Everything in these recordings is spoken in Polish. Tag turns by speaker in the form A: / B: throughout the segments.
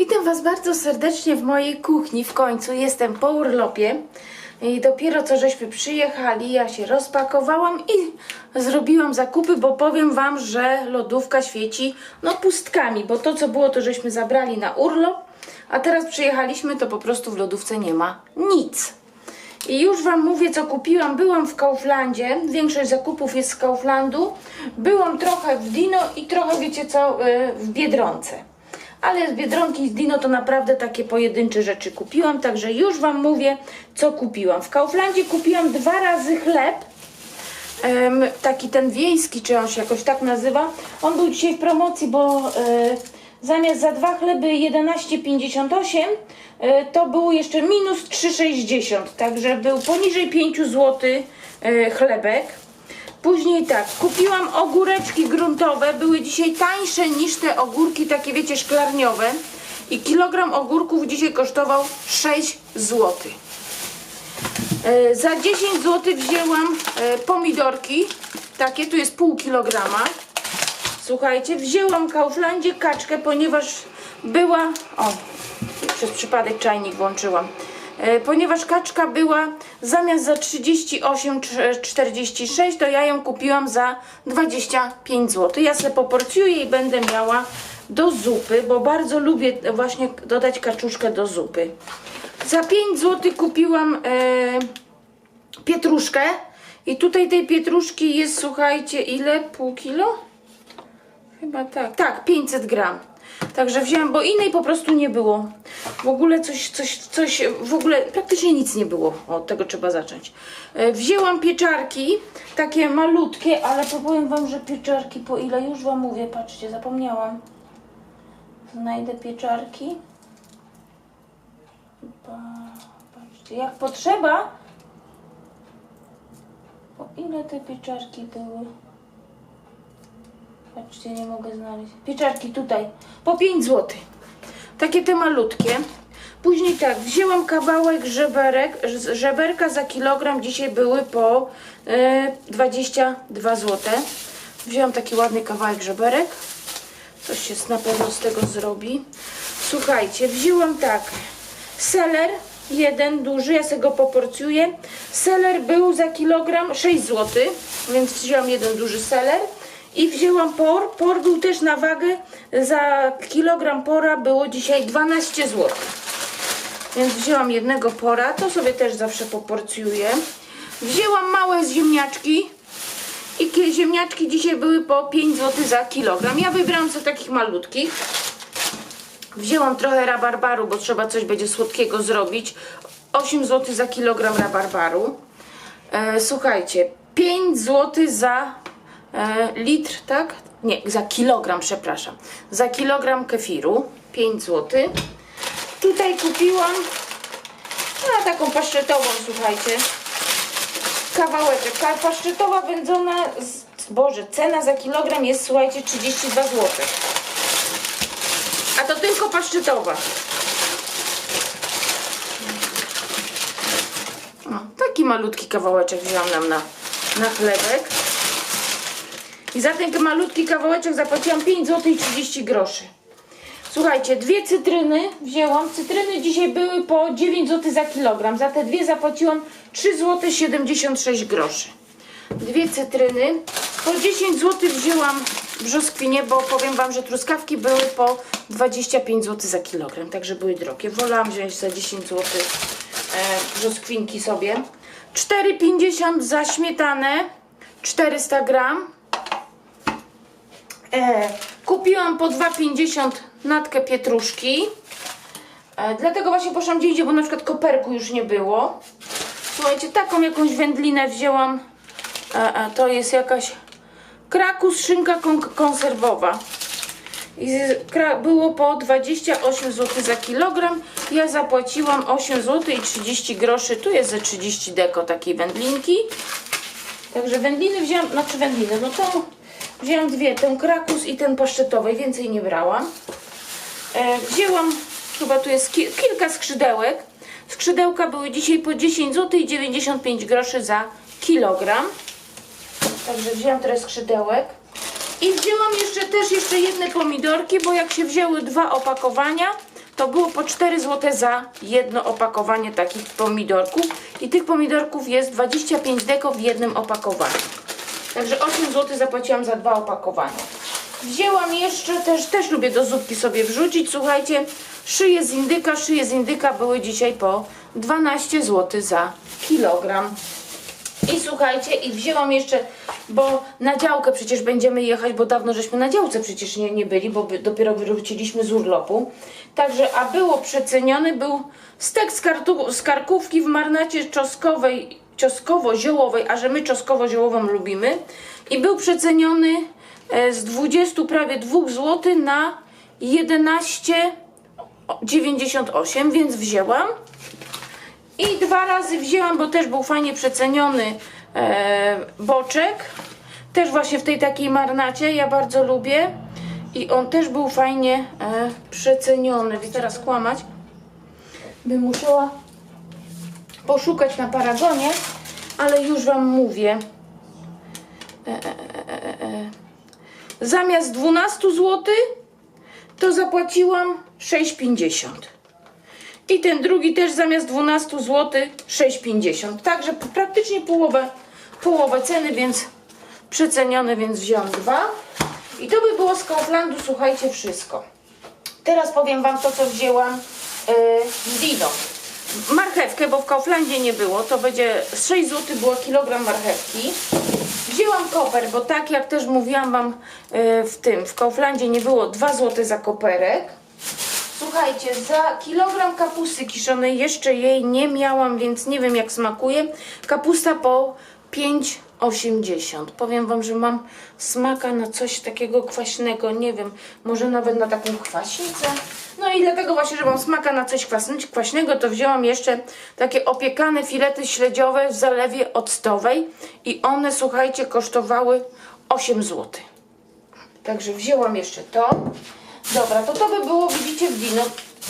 A: Witam Was bardzo serdecznie w mojej kuchni. W końcu jestem po urlopie i dopiero co żeśmy przyjechali, ja się rozpakowałam i zrobiłam zakupy, bo powiem Wam, że lodówka świeci no pustkami, bo to co było to żeśmy zabrali na urlop, a teraz przyjechaliśmy to po prostu w lodówce nie ma nic. I już Wam mówię, co kupiłam. Byłam w Kauflandzie. Większość zakupów jest z Kauflandu. Byłam trochę w Dino i trochę, wiecie co, y, w Biedronce. Ale z Biedronki z Dino to naprawdę takie pojedyncze rzeczy kupiłam. Także już Wam mówię, co kupiłam. W Kauflandzie kupiłam dwa razy chleb. Em, taki ten wiejski, czy on się jakoś tak nazywa. On był dzisiaj w promocji, bo e, zamiast za dwa chleby 11,58 e, to było jeszcze minus 3,60. Także był poniżej 5 zł e, chlebek. Później tak, kupiłam ogóreczki gruntowe, były dzisiaj tańsze niż te ogórki takie wiecie szklarniowe i kilogram ogórków dzisiaj kosztował 6 złotych. E, Za 10 zł wzięłam e, pomidorki. Takie, tu jest pół kilograma. Słuchajcie, wzięłam w Kauflandzie kaczkę, ponieważ była. O, przez przypadek czajnik włączyłam. E, Ponieważ kaczka była zamiast za 38,46, to ja ją kupiłam za 25 zł. Ja sobie poporcjuję i będę miała do zupy, bo bardzo lubię właśnie dodać kaczuszkę do zupy. Za 5 zł kupiłam e, pietruszkę i tutaj tej pietruszki jest, słuchajcie, ile? Pół kilo? Chyba tak. Tak, 500 gram. Także wzięłam, bo innej po prostu nie było. W ogóle coś, coś, coś, w ogóle praktycznie nic nie było. Od tego trzeba zacząć. E, Wzięłam pieczarki, takie malutkie, ale powiem Wam, że pieczarki po ile? Już Wam mówię, patrzcie, zapomniałam. Znajdę pieczarki. Pa- Patrzcie, jak potrzeba. Po ile te pieczarki były? Patrzcie, nie mogę znaleźć. Pieczarki tutaj. Po 5 zł. Takie te malutkie. Później tak, wzięłam kawałek żeberek, żeberka za kilogram. Dzisiaj były po e, 22 zł. Wzięłam taki ładny kawałek żeberek. Coś się na pewno z tego zrobi. Słuchajcie, wzięłam tak. Seler, jeden duży, ja sobie go poporcjuję. Seler był za kilogram 6 zł, więc wzięłam jeden duży seler. I wzięłam por. Por był też na wagę. Za kilogram pora było dzisiaj 12 zł. Więc wzięłam jednego pora. To sobie też zawsze poporcjuję. Wzięłam małe ziemniaczki. I ziemniaczki dzisiaj były po 5 zł za kilogram. Ja wybrałam sobie takich malutkich. Wzięłam trochę rabarbaru, bo trzeba coś będzie słodkiego zrobić. 8 zł za kilogram rabarbaru. E, słuchajcie, 5 zł za litr, tak? Nie, za kilogram, przepraszam. Za kilogram kefiru 5 zł. Tutaj kupiłam no, taką paszczetową, słuchajcie. Kawałeczek. Ka- Paszczetowa wędzona, z, Boże, cena za kilogram jest, słuchajcie, 32 zł. A to tylko paszczytowa. O, taki malutki kawałeczek wziąłam nam na, na chlebek. I za ten malutki kawałeczek zapłaciłam 5 zł i 30 groszy. Słuchajcie, dwie cytryny wzięłam. Cytryny dzisiaj były po 9 zł za kilogram. Za te dwie zapłaciłam 3 zł 76 groszy. Dwie cytryny. Po 10 zł wzięłam brzoskwinie, bo powiem Wam, że truskawki były po 25 zł za kilogram, także były drogie. Wolałam wziąć za 10 zł e, brzoskwinki sobie. 4,50 za śmietanę, 400 gram. E, kupiłam po 2,50 natkę pietruszki. E, dlatego właśnie poszłam gdzie indziej, bo na przykład koperku już nie było. Słuchajcie, taką jakąś wędlinę wzięłam. E, e, to jest jakaś krakus, szynka kon konserwowa. I było po 28 zł za kilogram. Ja zapłaciłam 8 zł i 30 groszy. Tu jest ze 30 deko takiej wędlinki. Także wędliny wzięłam, znaczy wędliny, no to wzięłam dwie, ten krakus i ten paszczetowy, więcej nie brałam. E, wzięłam, chyba tu jest ki kilka skrzydełek. Skrzydełka były dzisiaj po 10 zł i 95 groszy za kilogram. Także wzięłam teraz skrzydełek. I wzięłam jeszcze też jeszcze jedne pomidorki, bo jak się wzięły dwa opakowania, to było po 4 zł za jedno opakowanie takich pomidorków. I tych pomidorków jest 25 deko w jednym opakowaniu. Także 8 zł zapłaciłam za dwa opakowania. Wzięłam jeszcze, też, też lubię do zupki sobie wrzucić, słuchajcie, szyje z indyka, szyje z indyka były dzisiaj po 12 zł za kilogram. I słuchajcie, i wzięłam jeszcze, bo na działkę przecież będziemy jechać, bo dawno żeśmy na działce przecież nie, nie byli, bo dopiero wróciliśmy z urlopu. Także, a było przeceniony, był stek z, kartu, z karkówki w marnacie czosnkowej, czosnkowo-ziołowej, a że my czosnkowo-ziołową lubimy. I był przeceniony e, z 20 prawie 2 zł na 11,98, więc wzięłam. I dwa razy wzięłam, bo też był fajnie przeceniony e, boczek. Też właśnie w tej takiej marnacie, ja bardzo lubię. I on też był fajnie e, przeceniony. Więc teraz kłamać bym musiała poszukać na paragonie, ale już Wam mówię. E, e, e, e, e. Zamiast 12 zł to zapłaciłam 6,50. I ten drugi też zamiast 12 zł 6,50. Także praktycznie połowę, połowę ceny, więc przeceniony, więc wziąłem dwa. I to by było z Kauflandu, słuchajcie, wszystko. Teraz powiem Wam to, co wzięłam yy, z Dino. Marchewkę, bo w Kauflandzie nie było, to będzie 6 zł było kilogram marchewki. Wzięłam koper, bo tak jak też mówiłam Wam yy, w tym, w Kauflandzie nie było 2 zł za koperek. Słuchajcie, za kilogram kapusty kiszonej jeszcze jej nie miałam, więc nie wiem jak smakuje. Kapusta po 5,80. Powiem Wam, że mam smaka na coś takiego kwaśnego, nie wiem, może nawet na taką kwaśnicę. No i dlatego właśnie, że mam smaka na coś kwaśnego, to wzięłam jeszcze takie opiekane filety śledziowe w zalewie octowej i one, słuchajcie, kosztowały 8 zł. Także wzięłam jeszcze to. Dobra, to to by było, widzicie, w Dino.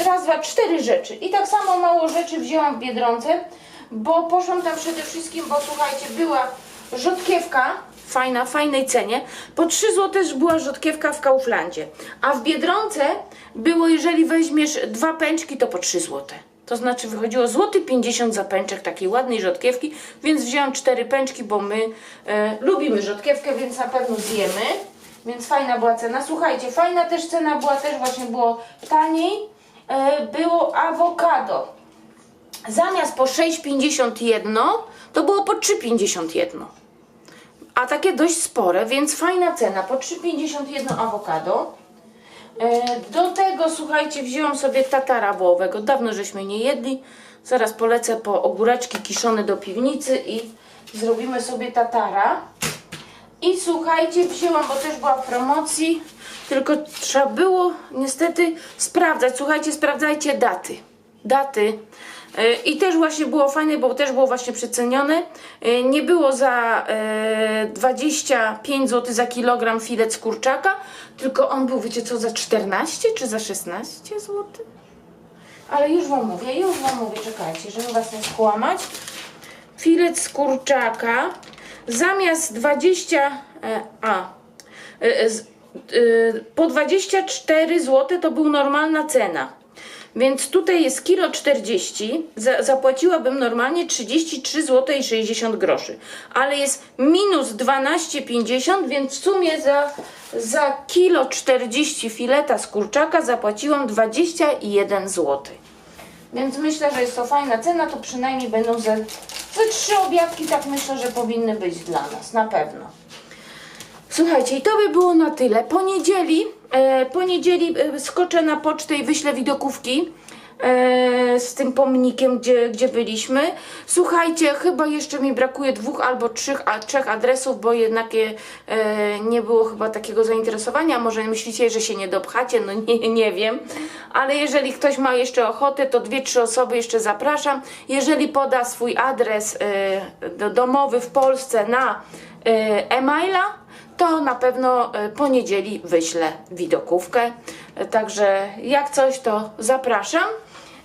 A: Raz, dwa, cztery rzeczy. I tak samo mało rzeczy wzięłam w Biedronce, bo poszłam tam przede wszystkim, bo słuchajcie, była rzodkiewka, fajna, fajnej cenie. Po 3 zł też była rzodkiewka w Kauflandzie. A w Biedronce było, jeżeli weźmiesz dwa pęczki, to po 3 zł. To znaczy wychodziło złoty 50 za pęczek takiej ładnej rzodkiewki, więc wziąłam cztery pęczki, bo my e, lubimy rzodkiewkę, więc na pewno zjemy. Więc fajna była cena. Słuchajcie, fajna też cena była, też właśnie było taniej. E, było awokado. Zamiast po 6,51 to było po 3,51. A takie dość spore, więc fajna cena. Po 3,51 awokado. E, Do tego, słuchajcie, wzięłam sobie tatara wołowego. Dawno żeśmy nie jedli. Zaraz polecę po ogóreczki kiszone do piwnicy i zrobimy sobie tatara. I słuchajcie, wzięłam, bo też była w promocji, tylko trzeba było niestety sprawdzać. Słuchajcie, sprawdzajcie daty. Daty. Yy, I też właśnie było fajne, bo też było właśnie przecenione. Yy, Nie było za yy, 25 zł za kilogram filet z kurczaka, tylko on był, wiecie co, za 14 czy za 16 zł? Ale już Wam mówię, już Wam mówię, czekajcie, żeby Was nie skłamać filet z kurczaka zamiast 20 e, a e, e, po 24 zł to był normalna cena. Więc tutaj jest kilo 40, za, zapłaciłabym normalnie 33 zł i 60 groszy. Ale jest minus 12,50, więc w sumie za, za kilo 40 fileta z kurczaka zapłaciłam 21 zł. Więc myślę, że jest to fajna cena, to przynajmniej będą ze, ze trzy obiadki, tak myślę, że powinny być dla nas, na pewno. Słuchajcie, i to by było na tyle. Poniedzieli, e, poniedzieli e, skoczę na pocztę i wyślę widokówki e, z tym pomnikiem, gdzie, gdzie byliśmy. Słuchajcie, chyba jeszcze mi brakuje dwóch albo trzech, a, trzech adresów, bo jednak e, nie było chyba takiego zainteresowania. Może myślicie, że się nie dopchacie, no nie, nie wiem. Ale jeżeli ktoś ma jeszcze ochotę, to dwie, trzy osoby jeszcze zapraszam. Jeżeli poda swój adres e, do, domowy w Polsce na e-maila, to na pewno e, poniedzieli wyślę widokówkę. E, Także jak coś, to zapraszam.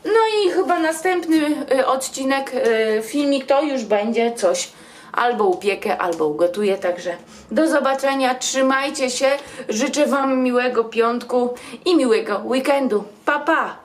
A: No i chyba następny e, odcinek, e, filmik to już będzie coś albo upiekę, albo ugotuję. Także do zobaczenia, trzymajcie się. Życzę Wam miłego piątku i miłego weekendu. Pa, pa!